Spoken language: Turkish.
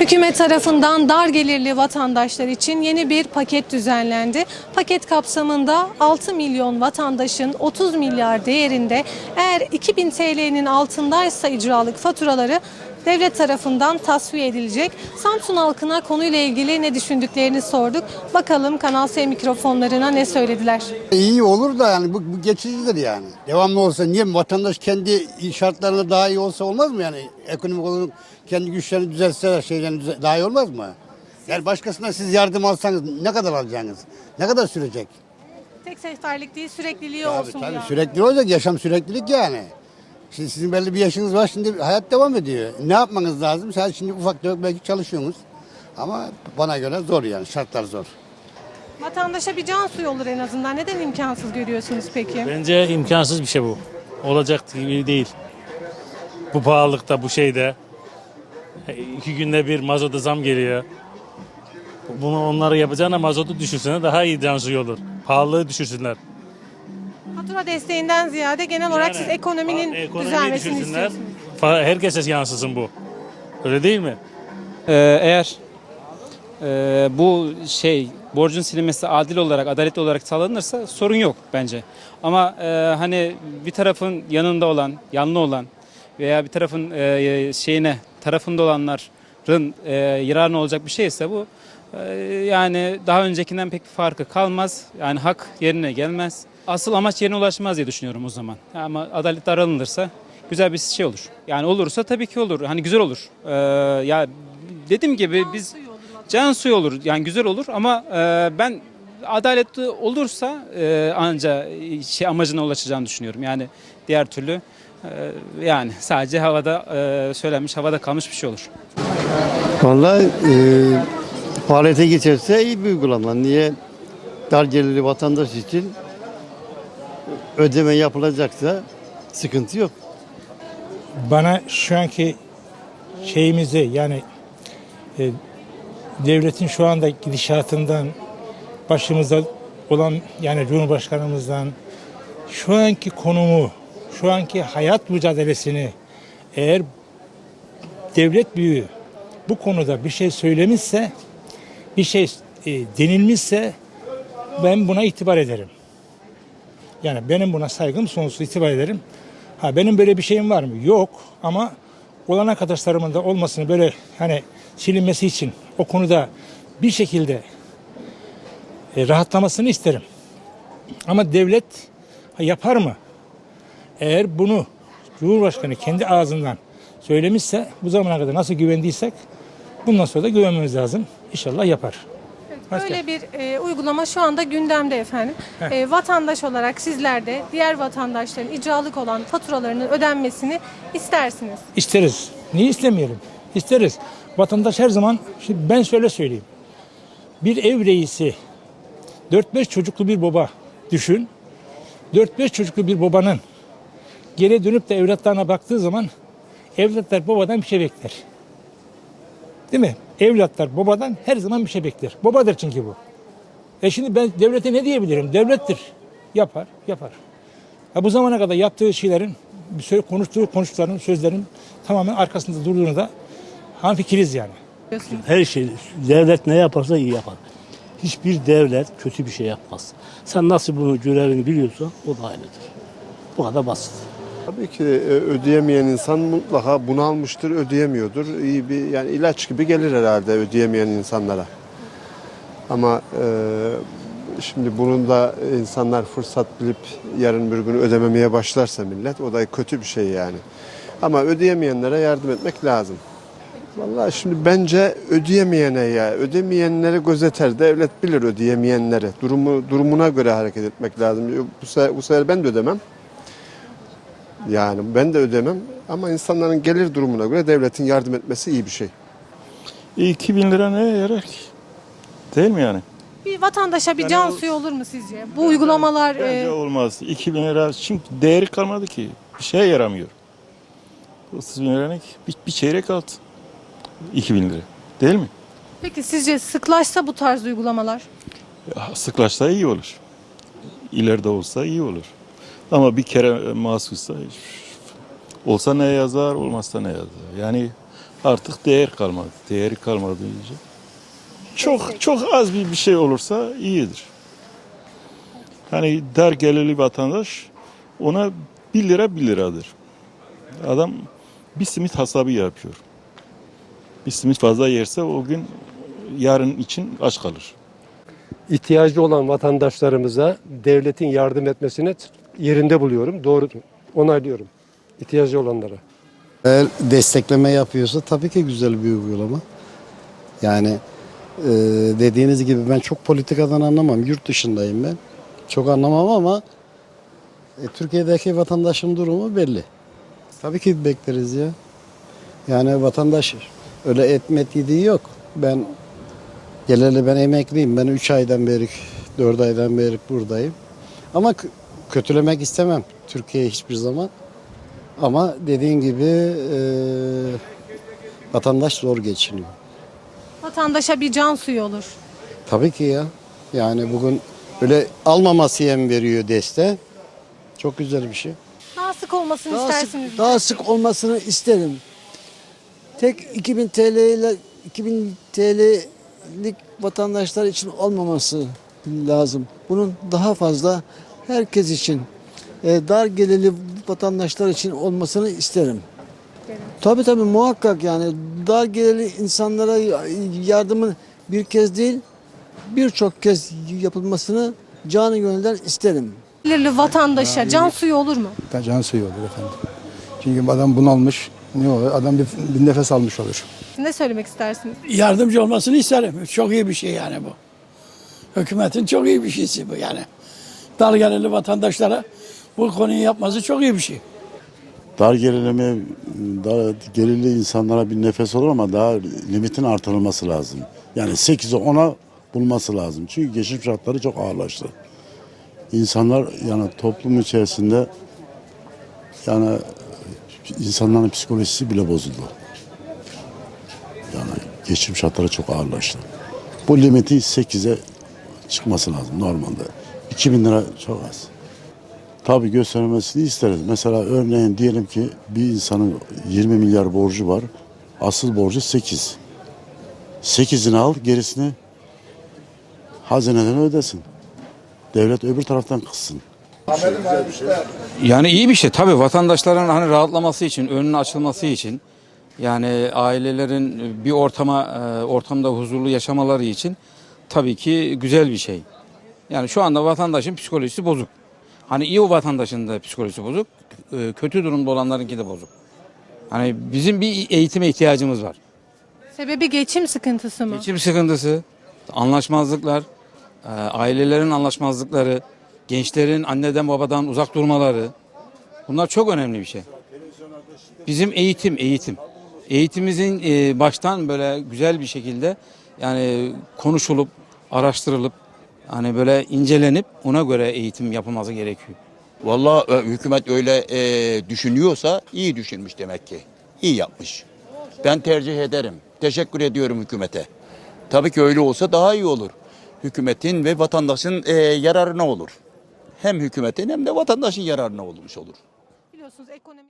Hükümet tarafından dar gelirli vatandaşlar için yeni bir paket düzenlendi. Paket kapsamında 6 milyon vatandaşın 30 milyar değerinde eğer 2000 TL'nin altındaysa icralık faturaları devlet tarafından tasfiye edilecek. Samsun halkına konuyla ilgili ne düşündüklerini sorduk. Bakalım Kanal S mikrofonlarına ne söylediler. İyi olur da yani bu, bu geçicidir yani. Devamlı olsa niye vatandaş kendi şartlarında daha iyi olsa olmaz mı yani? Ekonomik olarak kendi güçlerini düzeltseler şeylerini düze- daha iyi olmaz mı? Yani başkasına siz yardım alsanız ne kadar alacaksınız? Ne kadar sürecek? Tek seferlik değil sürekliliği Tabii, olsun bu tabii yani. sürekli olacak yaşam süreklilik yani. Şimdi sizin belli bir yaşınız var şimdi hayat devam ediyor. Ne yapmanız lazım? Sen şimdi ufak tefek belki çalışıyorsunuz. Ama bana göre zor yani şartlar zor. Vatandaşa bir can suyu olur en azından. Neden imkansız görüyorsunuz peki? Bence imkansız bir şey bu. Olacak gibi değil. Bu pahalılıkta, bu şeyde. E, iki günde bir mazota zam geliyor. Bunu onları yapacağına mazotu düşürsene daha iyi can suyu olur. Pahalılığı düşürsünler. Fatura desteğinden ziyade genel olarak siz Yani, ekonominin pa- ekonomiyi düzelmesini düşürsünler. istiyorsunuz. Fa- Herkese yansısın bu. Öyle değil mi? Ee, eğer e, bu şey borcun silinmesi adil olarak, adaletli olarak sağlanırsa sorun yok bence. Ama e, hani bir tarafın yanında olan, yanlı olan veya bir tarafın e, şeyine tarafında olanların e, yararına olacak bir şeyse bu e, yani daha öncekinden pek bir farkı kalmaz. Yani hak yerine gelmez. Asıl amaç yerine ulaşmaz diye düşünüyorum o zaman. Ama adalet aranılırsa güzel bir şey olur. Yani olursa tabii ki olur. Hani güzel olur. Ee, ya dediğim gibi biz Suyu olur vatandaşa. can suyu olur. Yani güzel olur ama e, ben adaletli olursa e, anca şey amacına ulaşacağını düşünüyorum. Yani diğer türlü e, yani sadece havada e, söylenmiş, havada kalmış bir şey olur. Vallahi e, faaliyete geçerse iyi bir uygulama. Niye? Dar gelirli vatandaş için ödeme yapılacaksa sıkıntı yok. bana şu anki şeyimizi yani e, devletin şu anda gidişatından başımızda olan yani Cumhurbaşkanımızdan şu anki konumu, şu anki hayat mücadelesini eğer devlet büyüğü bu konuda bir şey söylemişse, bir şey e, denilmişse ben buna itibar ederim. Yani benim buna saygım sonsuz itibar ederim. Ha benim böyle bir şeyim var mı? Yok ama olan arkadaşlarımın da olmasını böyle hani silinmesi için o konuda bir şekilde e, rahatlamasını isterim. Ama devlet yapar mı? Eğer bunu Cumhurbaşkanı kendi ağzından söylemişse bu zamana kadar nasıl güvendiysek bundan sonra da güvenmemiz lazım. İnşallah yapar. Böyle bir e, uygulama şu anda gündemde efendim. E, vatandaş olarak sizler de diğer vatandaşların icralık olan faturalarının ödenmesini istersiniz. İsteriz. Niye istemeyelim? İsteriz. Vatandaş her zaman, şimdi ben şöyle söyleyeyim. Bir ev reisi, 4-5 çocuklu bir baba düşün. 4-5 çocuklu bir babanın geri dönüp de evlatlarına baktığı zaman evlatlar babadan bir şey bekler. Değil mi? Evlatlar babadan her zaman bir şey bekler. Babadır çünkü bu. E şimdi ben devlete ne diyebilirim? Devlettir. Yapar, yapar. Ha bu zamana kadar yaptığı şeylerin, bir söyle konuştuğu konuştuklarının, sözlerin tamamen arkasında durduğunu da hamfikiriz yani. Her şey, devlet ne yaparsa iyi yapar. Hiçbir devlet kötü bir şey yapmaz. Sen nasıl bunu görevini biliyorsan o da aynıdır. Bu kadar basit. Tabii ki e, ödeyemeyen insan mutlaka bunalmıştır, ödeyemiyordur. İyi bir yani ilaç gibi gelir herhalde ödeyemeyen insanlara. Ama e, şimdi bunun da insanlar fırsat bilip yarın bir gün ödememeye başlarsa millet o da kötü bir şey yani. Ama ödeyemeyenlere yardım etmek lazım. Vallahi şimdi bence ödeyemeyene ya, ödemeyenleri gözeter. Devlet bilir ödeyemeyenleri. Durumu durumuna göre hareket etmek lazım. Bu sefer, bu sefer ben de ödemem. Yani ben de ödemem ama insanların gelir durumuna göre devletin yardım etmesi iyi bir şey. 2000 lira neye yarar ki? Değil mi yani? Bir vatandaşa bir Yani can o- suyu olur mu sizce? Bu uygulamalar Bence e, olmaz. 2000 lira çünkü değeri kalmadı ki. Bir şeye yaramıyor. 30 bin lira ne ki? Bir, bir çeyrek altın. 2000 lira. Değil mi? peki sizce sıklaşsa bu tarz uygulamalar? Ya, sıklaşsa iyi olur. İleride olsa iyi olur. Ama bir kere mahsussa olsa ne yazar, olmazsa ne yazar. Yani artık değer kalmadı. Değeri kalmadı iyice. Çok çok az bir bir şey olursa iyidir. Hani dar gelirli vatandaş ona 1 lira 1 liradır. Adam bir simit hesabı yapıyor. Bir simit fazla yerse o gün yarın için aç kalır. ihtiyacı olan vatandaşlarımıza devletin yardım etmesini yerinde buluyorum. Doğru onaylıyorum. İhtiyacı olanlara. Eğer destekleme yapıyorsa tabii ki güzel bir uygulama. Yani e, dediğiniz gibi ben çok politikadan anlamam. Yurt dışındayım ben. Çok anlamam ama e, Türkiye'deki vatandaşın durumu belli. Tabii ki bekleriz ya. Yani vatandaş öyle etmet yediği yok. Ben geleli ben emekliyim. Ben 3 aydan beri, 4 aydan beri buradayım. Ama kötülemek istemem Türkiye'yi hiçbir zaman. Ama dediğin gibi e, vatandaş zor geçiniyor. Vatandaşa bir can suyu olur. Tabii ki ya. Yani bugün öyle almaması yem veriyor deste. Çok güzel bir şey. Daha sık olmasını Daha istersiniz. sık, daha sık olmasını isterim. Tek 2000 TL ile 2000 TL'lik vatandaşlar için olmaması lazım. Bunun daha fazla herkes için e, dar gelirli vatandaşlar için olmasını isterim. Tabii tabii muhakkak yani dar gelirli insanlara yardımın bir kez değil birçok kez yapılmasını canı gönülden isterim. Gelirli vatandaşa can suyu olur mu? Can suyu olur efendim. Çünkü adam bunalmış. Ne olur? Adam bir, bir nefes almış olur. Ne söylemek istersiniz? Yardımcı olmasını isterim. Çok iyi bir şey yani bu. Hükümetin çok iyi bir şeysi bu yani. Dar gelirli vatandaşlara bu konuyu yapması çok iyi bir şey. Dar gelirleme, dar gelirli insanlara bir nefes olur ama daha limitin artırılması lazım. Yani 8'e 10'a bulması lazım. Çünkü geçim şartları çok ağırlaştı. İnsanlar yani toplum içerisinde yani insanların psikolojisi bile bozuldu. Yani geçim şartları çok ağırlaştı. Bu limiti 8'e çıkması lazım normalde. 2000 lira çok az. Tabii göstermesini isteriz. Mesela örneğin diyelim ki bir insanın 20 milyar borcu var. Asıl borcu 8. 8'ini al gerisini hazineden ödesin. Devlet öbür taraftan kıssın. Yani iyi bir şey tabii vatandaşların hani rahatlaması için, önünün açılması için yani ailelerin bir ortama e, ortamda huzurlu yaşamaları için tabii ki güzel bir şey. Yani şu anda vatandaşın psikolojisi bozuk. Hani iyi o vatandaşın da psikolojisi bozuk, e, kötü durumda olanlarınki de bozuk. Hani bizim bir eğitime ihtiyacımız var. Sebebi geçim sıkıntısı mı? Geçim sıkıntısı, anlaşmazlıklar, e, ailelerin anlaşmazlıkları, gençlerin anneden babadan uzak durmaları. Bunlar çok önemli bir şey. Bizim eğitim, eğitim. Eğitimimizin e, baştan böyle güzel bir şekilde yani konuşulup, araştırılıp, hani böyle incelenip ona göre eğitim yapılması gerekiyor. Vallahi e, hükümet öyle e, düşünüyorsa iyi düşünmüş demek ki. İyi yapmış. Ben tercih ederim. Teşekkür ediyorum hükümete. Tabii ki öyle olsa daha iyi olur. Hükümetin ve vatandaşın e, yararına olur. Hem hükümetin hem de vatandaşın yararına olmuş olur. Biliyorsunuz ekonomi